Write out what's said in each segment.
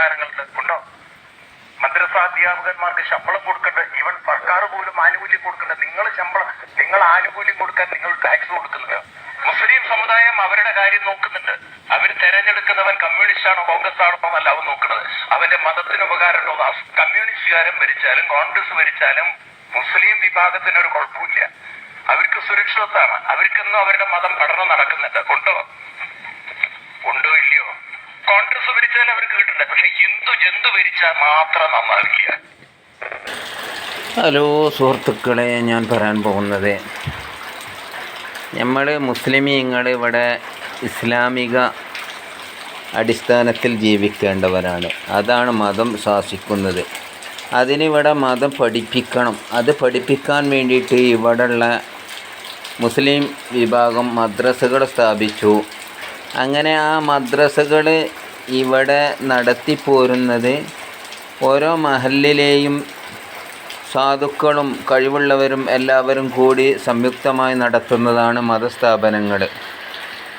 ഉപകാരങ്ങളുണ്ട് ഉണ്ടോ മദ്രസ അധ്യാപകന്മാർക്ക് ശമ്പളം കൊടുക്കേണ്ട ഇവൻ സർക്കാർ പോലും ആനുകൂല്യം കൊടുക്കേണ്ട നിങ്ങൾ ശമ്പളം നിങ്ങൾ ആനുകൂല്യം കൊടുക്കാൻ നിങ്ങൾ ടാക്സ് കൊടുക്കുന്നത് മുസ്ലിം സമുദായം അവരുടെ കാര്യം നോക്കുന്നുണ്ട്. അവർ തെരഞ്ഞെടുക്കുന്നവൻ കമ്മ്യൂണിസ്റ്റ് ആണോ കോൺഗ്രസ് ആണോ എന്നല്ല അവൻ നോക്കുന്നത്. അവന്റെ മതത്തിന് ഉപകാരമുണ്ടോ കമ്മ്യൂണിസ്റ്റുകാരൻ ഭരിച്ചാലും കോൺഗ്രസ് ഭരിച്ചാലും മുസ്ലിം വിഭാഗത്തിന് ഒരു കുഴപ്പമില്ല. അവർക്ക് സുരക്ഷിതത്താണ് അവർക്കൊന്നും അവരുടെ മതം പഠനം നടക്കുന്നുണ്ട്. ഉണ്ടോ ഉണ്ടോ ഇല്ലയോ കോൺഗ്രസ് ഭരിച്ചാൽ അവർക്ക് കിട്ടണ്ടേ പക്ഷെ ഭരിച്ചാൽ മാത്രം നന്നാകില്ല ഹലോ സുഹൃത്തുക്കളെ ഞാൻ പറയാൻ പോകുന്നത് നമ്മൾ മുസ്ലിമീങ്ങൾ ഇവിടെ ഇസ്ലാമിക അടിസ്ഥാനത്തിൽ ജീവിക്കേണ്ടവരാണ്. അതാണ് മതം ശാസിക്കുന്നത്. അതിനിവിടെ മതം പഠിപ്പിക്കണം. അത് പഠിപ്പിക്കാൻ വേണ്ടിയിട്ട് ഇവിടെയുള്ള മുസ്ലിം വിഭാഗം മദ്രസകൾ സ്ഥാപിച്ചു. അങ്ങനെ ആ മദ്രസകൾ ഇവിടെ നടത്തിപ്പോരുന്നത് ഓരോ മഹലിലെയും സാധുക്കളും കഴിവുള്ളവരും എല്ലാവരും കൂടി സംയുക്തമായി നടത്തുന്നതാണ് മതസ്ഥാപനങ്ങൾ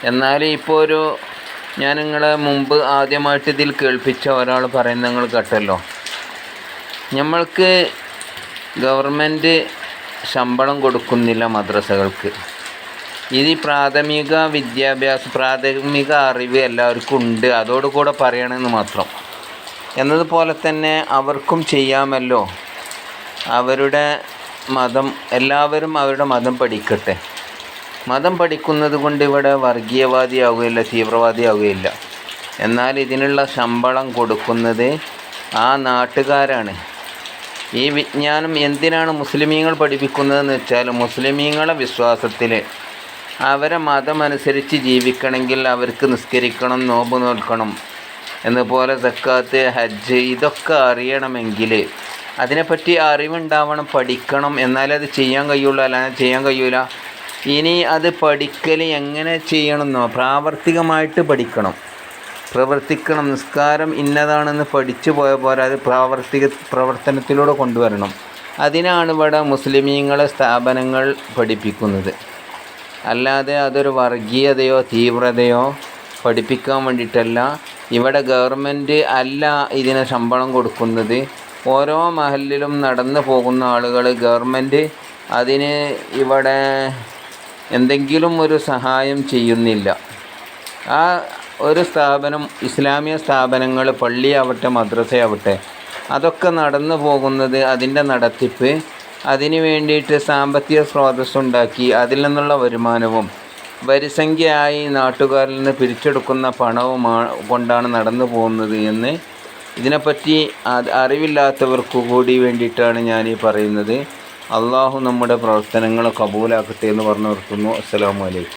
എന്നാൽ ഇപ്പോൾ ഒരു ഞാൻ നിങ്ങളെ മുമ്പ് ആദ്യമായിട്ട് ഇതിൽ കേൾപ്പിച്ച ഒരാൾ പറയുന്ന നിങ്ങൾ കേട്ടല്ലോ. നമ്മൾക്ക് ഗവൺമെന്റ് ശമ്പളം കൊടുക്കുന്നില്ല മദ്രസകൾക്ക്. ഇത് പ്രാഥമിക വിദ്യാഭ്യാസം പ്രാഥമിക അറിവ് എല്ലാവർക്കും ഉണ്ട്. അതോടുകൂടെ പറയണമെന്ന് മാത്രം. എന്നതുപോലെ തന്നെ അവർക്കും ചെയ്യാമല്ലോ. അവരുടെ മതം എല്ലാവരും അവരുടെ മതം പഠിക്കട്ടെ. മതം പഠിക്കുന്നത് കൊണ്ട് ഇവിടെ വർഗീയവാദിയാവുകയില്ല തീവ്രവാദിയാവുകയില്ല. എന്നാൽ ഇതിനുള്ള ശമ്പളം കൊടുക്കുന്നത് ആ നാട്ടുകാരാണ്. ഈ വിജ്ഞാനം എന്തിനാണ് മുസ്ലിമീങ്ങൾ പഠിപ്പിക്കുന്നതെന്ന് വെച്ചാൽ മുസ്ലിമീങ്ങളെ വിശ്വാസത്തിൽ അവരെ മതമനുസരിച്ച് ജീവിക്കണമെങ്കിൽ അവർക്ക് നിസ്കരിക്കണം നോമ്പ് നോൽക്കണം എന്നപോലെ സക്കാത്ത് ഹജ്ജ് ഇതൊക്കെ അറിയണമെങ്കിൽ അതിനെപ്പറ്റി അറിവുണ്ടാവണം പഠിക്കണം. എന്നാലേ അത് ചെയ്യാൻ കഴിയുള്ളൂ അല്ലാതെ ചെയ്യാൻ കഴിയൂല. ഇനി അത് പഠിക്കൽ എങ്ങനെ ചെയ്യണമെന്നോ പ്രാവർത്തികമായിട്ട് പഠിക്കണം. പ്രവർത്തിക്കണം. നിസ്കാരം ഇന്നതാണെന്ന് പഠിച്ചു പോയ പോലെ അത് പ്രാവർത്തിക പ്രവർത്തനത്തിലൂടെ കൊണ്ടുവരണം. അതിനാണ് ഇവിടെ മുസ്ലിമീങ്ങളെ സ്ഥാപനങ്ങൾ പഠിപ്പിക്കുന്നത്. അല്ലാതെ അതൊരു വർഗീയതയോ തീവ്രതയോ പഠിപ്പിക്കാൻ വേണ്ടിയിട്ടല്ല. ഇവിടെ ഗവൺമെന്റ് അല്ല ഇതിന് ശമ്പളം കൊടുക്കുന്നത്. ഓരോ മഹലിലും നടന്നു പോകുന്ന ആളുകൾ ഗവൺമെന്റ് അതിന് ഇവിടെ എന്തെങ്കിലും ഒരു സഹായം ചെയ്യുന്നില്ല. ആ ഒരു സ്ഥാപനം ഇസ്ലാമിക സ്ഥാപനങ്ങൾ പള്ളിയാവട്ടെ മദ്രസയാവട്ടെ അതൊക്കെ നടന്നു പോകുന്നത് അതിന്റെ നടത്തിപ്പ് അതിന് വേണ്ടിയിട്ട് സാമ്പത്തിക സ്രോതസ് ഉണ്ടാക്കി അതിൽ നിന്നുള്ള വരുമാനവും വരിസംഖ്യയായി നാട്ടുകാരിൽ നിന്ന് പിരിച്ചെടുക്കുന്ന പണവും കൊണ്ടാണ് നടന്നു പോകുന്നത് എന്ന് ഇതിനെപ്പറ്റി അറിവില്ലാത്തവർക്ക് കൂടി വേണ്ടിയിട്ടാണ് ഞാൻ ഈ പറയുന്നത്. അള്ളാഹു നമ്മുടെ പ്രവർത്തനങ്ങൾ കബൂലാക്കട്ടെ എന്ന് പറഞ്ഞു നിർത്തുന്നു അസ്സാം വലൈക്കും